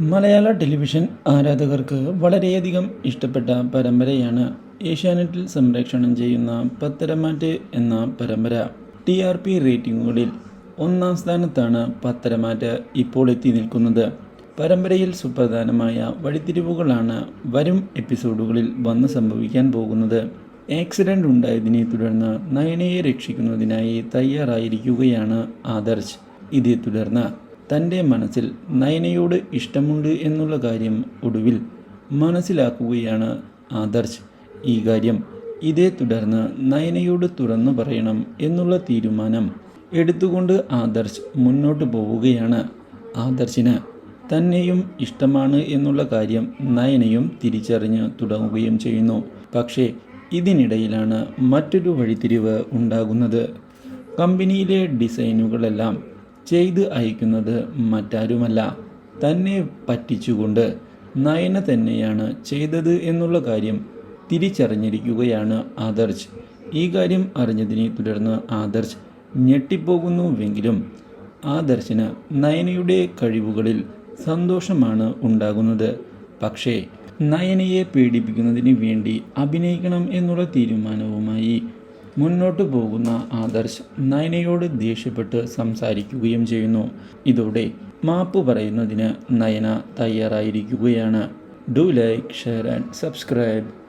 മലയാള television ആരാധകർക്ക് വളരെയധികം ഇഷ്ടപ്പെട്ട പരമ്പരയാണ് ഏഷ്യാനെറ്റിൽ സംപ്രേക്ഷണം ചെയ്യുന്ന പത്തരമാറ്റ് എന്ന പരമ്പര. ടി ആർ പി റേറ്റിംഗുകളിൽ ഒന്നാം സ്ഥാനത്താണ് പത്തരമാറ്റ് ഇപ്പോൾ എത്തി നിൽക്കുന്നത്. പരമ്പരയിൽ സുപ്രധാനമായ വഴിത്തിരിവുകളാണ് വരും എപ്പിസോഡുകളിൽ വന്ന് സംഭവിക്കാൻ പോകുന്നത്. ആക്സിഡന്റ് ഉണ്ടായതിനെ തുടർന്ന് നയനയെ രക്ഷിക്കുന്നതിനായി തയ്യാറായിരിക്കുകയാണ് ആദർശ്. ഇതേ തുടർന്ന് തന്റെ മനസ്സിൽ നയനയോട് ഇഷ്ടമുണ്ട് എന്നുള്ള കാര്യം ഒടുവിൽ മനസ്സിലാക്കുകയാണ് ആദർശ്. ഈ കാര്യം ഇതേ തുടർന്ന് നയനയോട് തുറന്നു പറയണം എന്നുള്ള തീരുമാനം എടുത്തുകൊണ്ട് ആദർശ് മുന്നോട്ട് പോവുകയാണ്. ആദർശിന് തന്നെയും ഇഷ്ടമാണ് എന്നുള്ള കാര്യം നയനയും തിരിച്ചറിഞ്ഞ് തുടങ്ങുകയും ചെയ്യുന്നു. പക്ഷേ ഇതിനിടയിലാണ് മറ്റൊരു വഴിത്തിരിവ് ഉണ്ടാകുന്നത്. കമ്പനിയിലെ ഡിസൈനുകളെല്ലാം ചെയ്ത് അയക്കുന്നത് മറ്റാരുമല്ല. തന്നെ പറ്റിച്ചുകൊണ്ട് നയന തന്നെയാണ് ചെയ്തത് എന്നുള്ള കാര്യം തിരിച്ചറിഞ്ഞിരിക്കുകയാണ് ആദർശ്. ഈ കാര്യം അറിഞ്ഞതിനെ തുടർന്ന് ആദർശ് ഞെട്ടിപ്പോകുന്നുവെങ്കിലും ആദർശിന് നയനയുടെ കഴിവുകളിൽ സന്തോഷമാണ് ഉണ്ടാകുന്നത്. പക്ഷേ നയനയെ പീഡിപ്പിക്കുന്നതിന് വേണ്ടി അഭിനയിക്കണം എന്നുള്ള തീരുമാനവുമായി മുന്നോട്ട് പോകുന്ന ആദർശ് നയനയോട് ദേഷ്യപ്പെട്ട് സംസാരിക്കുകയും ചെയ്യുന്നു. ഇതോടെ മാപ്പ് പറയുന്നതിന് Nayana തയ്യാറായിരിക്കുകയാണ്. Do like share and subscribe